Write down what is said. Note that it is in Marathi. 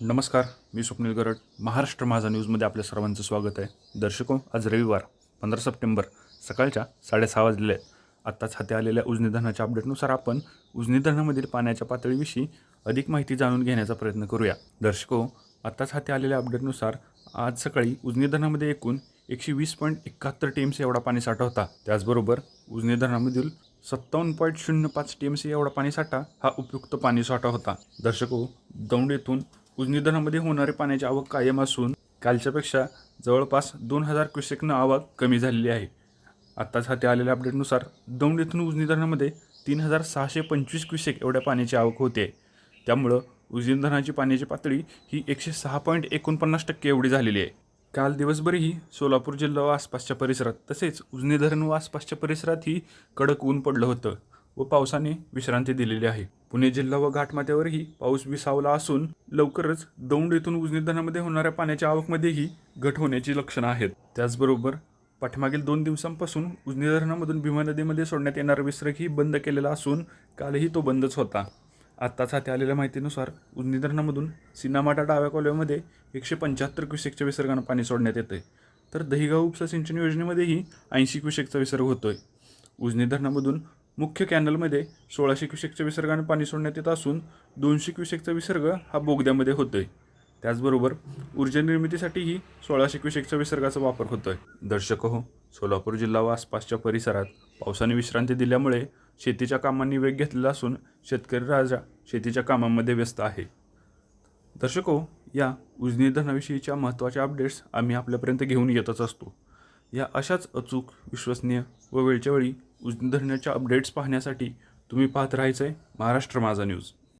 नमस्कार मी स्वप्नील गरड. महाराष्ट्र माझा न्यूजमध्ये आपल्या सर्वांचं स्वागत आहे. दर्शको आज रविवार पंधरा सप्टेंबर सकाळच्या साडेसहा वाजलेले आहेत. आत्ताच हाती आलेल्या उजनी धरणाच्या अपडेटनुसार आपण उजनी धरणामधील पाण्याच्या पातळीविषयी अधिक माहिती जाणून घेण्याचा प्रयत्न करूया. दर्शको आत्ताच हाती आलेल्या अपडेटनुसार आज सकाळी उजनी धरणामध्ये एकूण एकशे वीस पॉईंट एकाहत्तर टी एम सी एवढा पाणीसाठा होता. त्याचबरोबर उजनी धरणामधील सत्तावन्न पॉईंट शून्य पाच टी एम सी एवढा पाणीसाठा हा उपयुक्त पाणीसाठा होता. दर्शको दौंड येथून उजनी धरणामध्ये होणारे पाण्याची आवक कायम असून कालच्यापेक्षा जवळपास दोन हजार क्युसेकनं आवक कमी झालेली आहे. आत्ताच हाती आलेल्या अपडेटनुसार दौंड येथून उजनी धरणामध्ये तीन हजार सहाशे पंचवीस क्युसेक एवढ्या पाण्याची आवक होते. त्यामुळं उजनी धरणाची पाण्याची पातळी ही एकशे सहा पॉईंट एकोणपन्नास टक्के एवढी झालेली आहे. काल दिवसभरही सोलापूर जिल्हा व आसपासच्या परिसरात तसेच उजनी धरण व आसपासच्या परिसरातही कडक ऊन पडलं होतं व पावसाने विश्रांती दिलेली आहे. पुणे जिल्हा व घाटमाथ्यावरही पाऊस विसावला असून लवकरच दौंड येथून उजनी धरणामध्ये होणाऱ्या पाण्याच्या आवकमध्येही घट होण्याची लक्षणं आहेत. त्याचबरोबर पाठीमागील दोन दिवसांपासून उजनी धरणामधून भीमा नदीमध्ये सोडण्यात येणारा विसर्गही बंद केलेला असून कालही तो बंदच होता. आत्ताच हाती आलेल्या माहितीनुसार उजनी धरणामधून सिनामाटा डाव्या कॉलव्यामध्ये एकशे पंच्याहत्तर क्युसेकच्या विसर्गानं पाणी सोडण्यात येतं तर दहिगाव उपसा सिंचन योजनेमध्येही ऐंशी क्युसेकचा विसर्ग होतोय. उजनी धरणामधून मुख्य कॅनलमध्ये सोळाशे क्युसेकच्या विसर्गाने पाणी सोडण्यात येत असून दोनशे क्युसेकचा विसर्ग हा बोगद्यामध्ये होतोय. त्याचबरोबर ऊर्जा निर्मितीसाठीही सोळाशे क्युसेकच्या विसर्गाचा वापर होतोय. दर्शक हो सोलापूर जिल्हा व आसपासच्या परिसरात पावसाने विश्रांती दिल्यामुळे शेतीच्या कामांनी वेग घेतलेला असून शेतकरी राजा शेतीच्या कामांमध्ये व्यस्त आहे. दर्शको हो, या उजनी धनाविषयीच्या महत्त्वाच्या अपडेट्स आम्ही आपल्यापर्यंत घेऊन येतच असतो. या अशाच अचूक विश्वसनीय व वेळच्या वेळी उजनी धरणाच्या अपडेट्स पाहण्यासाठी तुम्ही पाहत राहायचं आहे महाराष्ट्र माझा न्यूज